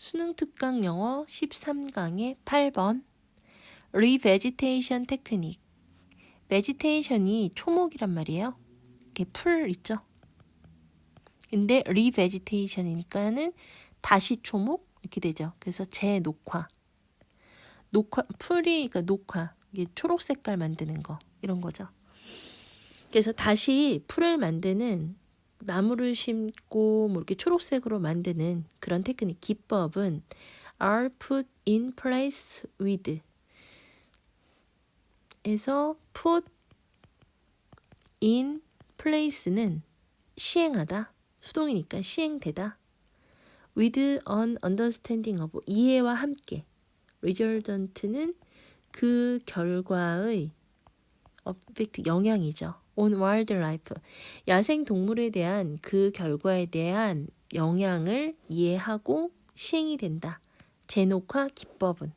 수능 특강 영어 13강의 8번 리베지테이션 테크닉 베지테이션이 초목이란 말이에요. 이렇게 풀 있죠. 근데 리베지테이션이니까는 다시 초목 이렇게 되죠. 그래서 재녹화. 녹화 풀이 그러니까 녹화 이게 초록 색깔 만드는 거 이런 거죠. 그래서 다시 풀을 만드는 나무를 심고 뭐 이렇게 초록색으로 만드는 그런 테크닉 기법은 are put in place with 에서 put in place는 시행하다 수동이니까 시행되다 with an understanding of 이해와 함께 resultant는 그 결과의 effect 영향이죠 on wildlife 야생 동물에 대한 그 결과에 대한 영향을 이해하고 시행이 된다. 제녹화 기법은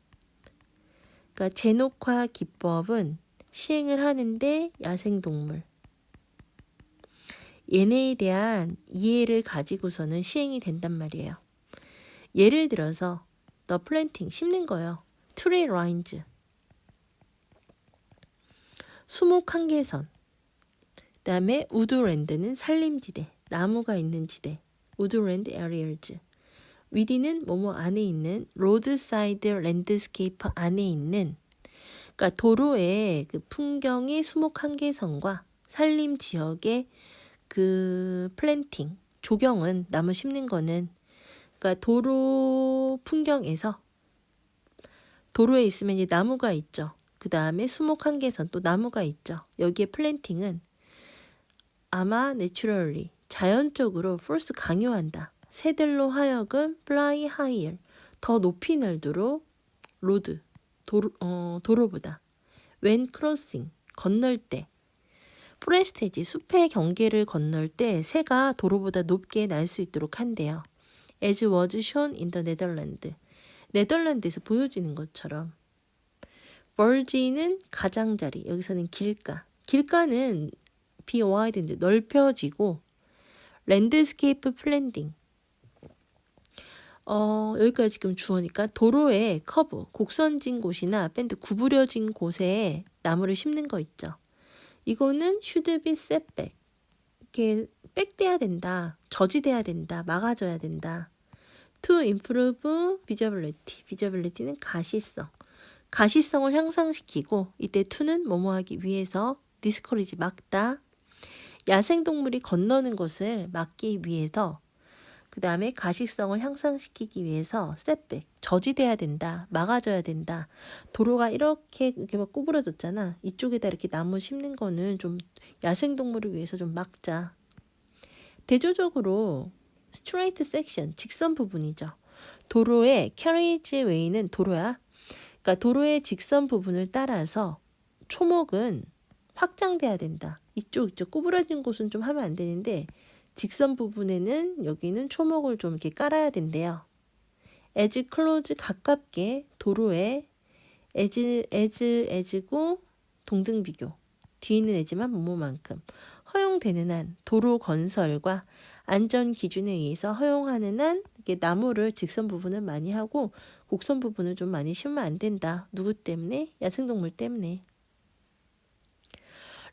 그러니까 제녹화 기법은 시행을 하는데 야생 동물 얘네에 대한 이해를 가지고서는 시행이 된단 말이에요. 예를 들어서 the planting 심는 거예요. tree lines 수목 한계선 그 다음에 우드랜드는 산림지대, 나무가 있는 지대, 우드랜드 에리얼즈. 위디는 뭐뭐 안에 있는 로드사이드 랜드스케이프 안에 있는 그러니까 도로의 그 풍경의 수목 한계선과 산림 지역의 그 플랜팅 조경은 나무 심는 거는 그러니까 도로 풍경에서 도로에 있으면 이제 나무가 있죠. 그 다음에 수목 한계선 또 나무가 있죠. 여기에 플랜팅은 아마 내추럴리 자연적으로 force 강요한다. 새들로 하여금 fly higher 더 높이 날도록 로드 도로, 어, 도로보다 when crossing 건널 때 프레스테지 숲의 경계를 건널 때 새가 도로보다 높게 날 수 있도록 한대요. as was shown in the Netherlands. 네덜란드에서 보여지는 것처럼 벌지는 가장자리 여기서는 길가 길가는 비 와이드인데 넓혀지고 랜드스케이프 플랜딩 어, 여기까지 지금 주어니까 도로의 커브, 곡선진 곳이나 밴드 구부려진 곳에 나무를 심는 거 있죠. 이거는 should. 이렇게 백돼야 된다. 저지돼야 된다. 막아줘야 된다. to improve visibility. visibility는 가시성. 가시성을 향상시키고 이때 to는 뭐뭐 하기 위해서 discourage 막다. 야생동물이 건너는 것을 막기 위해서 그 다음에 가시성을 향상시키기 위해서 setback 저지돼야 된다 막아줘야 된다. 도로가 이렇게 이렇게 막 구부러졌잖아. 이쪽에다 이렇게 나무 심는 거는 좀 야생동물을 위해서 좀 막자. 대조적으로 straight section 직선 부분이죠. 도로의 carriage way는 도로야 그러니까 도로의 직선 부분을 따라서 초목은 확장돼야 된다. 이쪽 이쪽 구부러진 곳은 좀 하면 안 되는데 직선 부분에는 여기는 초목을 좀 이렇게 깔아야 된대요. 에즈 클로즈 가깝게 도로에 에즈 에즈 에즈고 동등 비교. 뒤에 있는 에즈만 뭐뭐만큼 허용되는 한 도로 건설과 안전 기준에 의해서 허용하는 한 이게 나무를 직선 부분을 많이 하고 곡선 부분을 좀 많이 심으면 안 된다. 누구 때문에? 야생동물 때문에.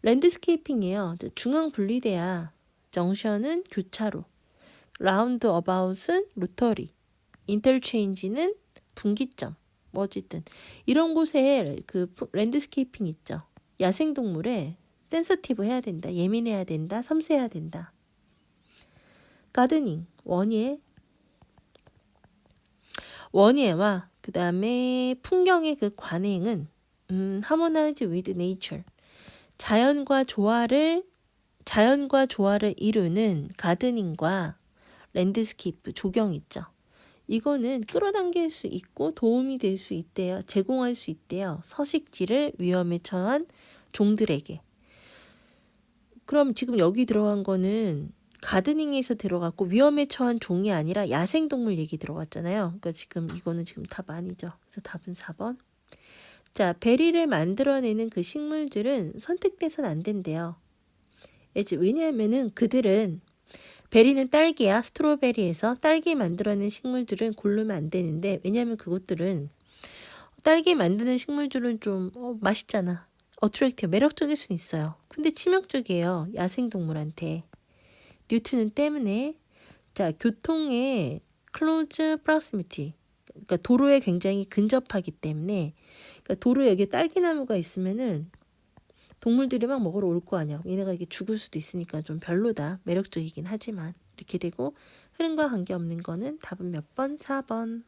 랜드스케이핑이에요. 중앙 분리대야. 정션은 교차로. 라운드 어바웃은 로터리. 인터체인지는 분기점. 뭐 어쨌든 이런 곳에 그 랜드스케이핑 있죠. 야생동물에 센서티브 해야 된다. 예민해야 된다. 섬세해야 된다. 가드닝 원예 원예와 그 다음에 풍경의 그 관행은 음, harmonize with nature 자연과 조화를 자연과 조화를 이루는 가드닝과 랜드스케이프 조경 있죠. 이거는 끌어당길 수 있고 도움이 될 수 있대요. 제공할 수 있대요. 서식지를 위험에 처한 종들에게. 그럼 지금 여기 들어간 거는 가드닝에서 들어갔고 위험에 처한 종이 아니라 야생동물 얘기 들어갔잖아요. 그러니까 지금 이거는 지금 답 아니죠. 그래서 답은 4번. 자, 베리를 만들어내는 그 식물들은 선택돼선 안 된대요. 왜냐하면은 그들은 베리는 딸기야. 스트로베리에서 딸기 만들어낸 식물들은 고르면 안 되는데 왜냐하면 그것들은 딸기 만드는 식물들은 좀 어, 맛있잖아. 어트랙티브 매력적일 수는 있어요. 근데 치명적이에요. 야생동물한테. 뉴트는 때문에 자 교통의 클로즈 프락시미티 그러니까 도로에 굉장히 근접하기 때문에 그러니까 도로에 여기 딸기나무가 있으면은 동물들이 막 먹으러 올 거 아니야. 얘네가 이게 죽을 수도 있으니까 좀 별로다. 매력적이긴 하지만 이렇게 되고 흐름과 관계없는 거는 답은 몇 번? 4번.